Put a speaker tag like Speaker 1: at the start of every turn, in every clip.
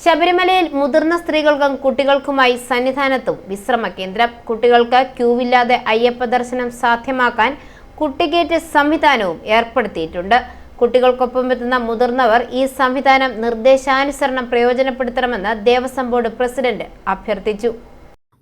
Speaker 1: ശബരിമലയിൽ മുതിർന്ന സ്ത്രീകൾക്കും കുട്ടികൾക്കുമായി സന്നിധാനത്തും വിശ്രമ കേന്ദ്രം. കുട്ടികൾക്ക് ക്യൂവില്ലാതെ അയ്യപ്പ ദർശനം സാധ്യമാക്കാൻ കുട്ടികേറ്റ് സംവിധാനവും ഏർപ്പെടുത്തിയിട്ടുണ്ട്. കുട്ടികൾക്കൊപ്പം എത്തുന്ന മുതിർന്നവർ ഈ സംവിധാനം നിർദ്ദേശാനുസരണം പ്രയോജനപ്പെടുത്തണമെന്ന് ദേവസ്വം ബോർഡ് പ്രസിഡന്റ് അഭ്യർത്ഥിച്ചു.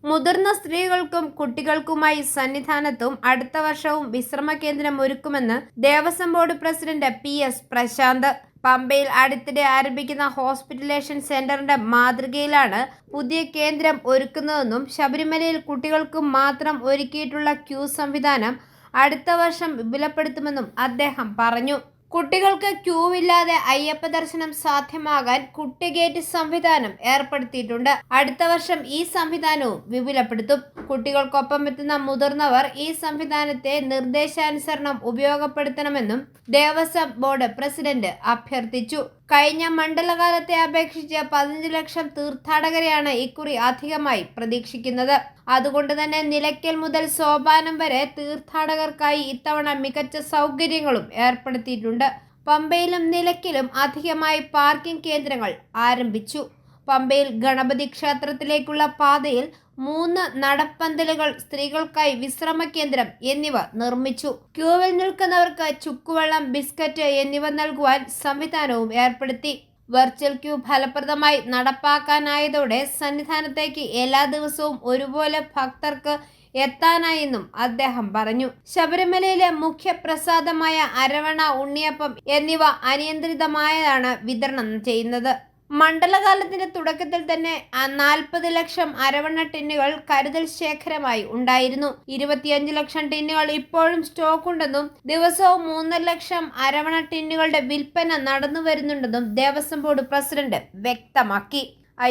Speaker 1: മുതിർന്ന സ്ത്രീകൾക്കും കുട്ടികൾക്കുമായി സന്നിധാനത്തും അടുത്ത വർഷവും വിശ്രമ കേന്ദ്രം ഒരുക്കുമെന്ന് Devaswom board president P S Prashanth പമ്പയിൽ അടുത്തിടെ ആരംഭിക്കുന്ന ഹോസ്പിറ്റലേഷൻ സെന്ററിന്റെ മാതൃകയിലാണ് പുതിയ കേന്ദ്രം ഒരുക്കുന്നതെന്നും ശബരിമലയിൽ കുട്ടികൾക്ക് മാത്രം ഒരുക്കിയിട്ടുള്ള ക്യൂ സംവിധാനം അടുത്ത വർഷം വിപുലപ്പെടുത്തുമെന്നും അദ്ദേഹം പറഞ്ഞു. കുട്ടികൾക്ക് ക്യൂവില്ലാതെ അയ്യപ്പ ദർശനം സാധ്യമാകാൻ കുട്ടിഗേറ്റ് സംവിധാനം ഏർപ്പെടുത്തിയിട്ടുണ്ട്. അടുത്ത വർഷം ഈ സംവിധാനവും വിപുലപ്പെടുത്തും. കുട്ടികൾക്കൊപ്പം എത്തുന്ന മുതിർന്നവർ ഈ സംവിധാനത്തെ നിർദ്ദേശാനുസരണം ഉപയോഗപ്പെടുത്തണമെന്നും ദേവസ്വം ബോർഡ് പ്രസിഡന്റ് അഭ്യർത്ഥിച്ചു. കഴിഞ്ഞ മണ്ഡലകാലത്തെ അപേക്ഷിച്ച് പതിനഞ്ച് ലക്ഷം തീർത്ഥാടകരെയാണ് ഇക്കുറി അധികമായി പ്രതീക്ഷിക്കുന്നത്. അതുകൊണ്ട് തന്നെ നിലയ്ക്കൽ മുതൽ സോപാനം വരെ തീർത്ഥാടകർക്കായി ഇത്തവണ മികച്ച സൗകര്യങ്ങളും ഏർപ്പെടുത്തിയിട്ടുണ്ട്. പമ്പയിലും നിലയ്ക്കലും അധികമായി പാർക്കിംഗ് കേന്ദ്രങ്ങൾ ആരംഭിച്ചു. പമ്പയിൽ ഗണപതി ക്ഷേത്രത്തിലേക്കുള്ള പാതയിൽ മൂന്ന് നടപ്പന്തലുകൾ സ്ത്രീകൾക്കായി വിശ്രമ കേന്ദ്രം എന്നിവ നിർമ്മിച്ചു. ക്യൂവിൽ നിൽക്കുന്നവർക്ക് ചുക്കുവെള്ളം ബിസ്ക്കറ്റ് എന്നിവ നൽകുവാൻ സംവിധാനവും ഏർപ്പെടുത്തി. വെർച്വൽ ക്യൂ ഫലപ്രദമായി നടപ്പാക്കാനായതോടെ സന്നിധാനത്തേക്ക് എല്ലാ ദിവസവും ഒരുപോലെ ഭക്തർക്ക് എത്താനായെന്നും അദ്ദേഹം പറഞ്ഞു. ശബരിമലയിലെ മുഖ്യപ്രസാദമായ അരവണ ഉണ്ണിയപ്പം എന്നിവ അനിയന്ത്രിതമായാണ് വിതരണം ചെയ്യുന്നത്. മണ്ഡലകാലത്തിന്റെ തുടക്കത്തിൽ തന്നെ നാൽപ്പത് ലക്ഷം അരവണ ടിന്നുകൾ കരുതൽ ശേഖരമായി ഉണ്ടായിരുന്നു. ഇരുപത്തിയഞ്ച് ലക്ഷം ടിന്നുകൾ ഇപ്പോഴും സ്റ്റോക്ക് ഉണ്ടെന്നും ദിവസവും മൂന്നര ലക്ഷം അരവണ ടിന്നുകളുടെ വിൽപ്പന നടന്നു വരുന്നുണ്ടെന്നും ദേവസ്വം ബോർഡ് പ്രസിഡന്റ് വ്യക്തമാക്കി.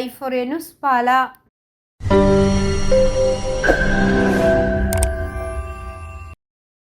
Speaker 1: ഐഫോറിയ ന്യൂസ് പാല.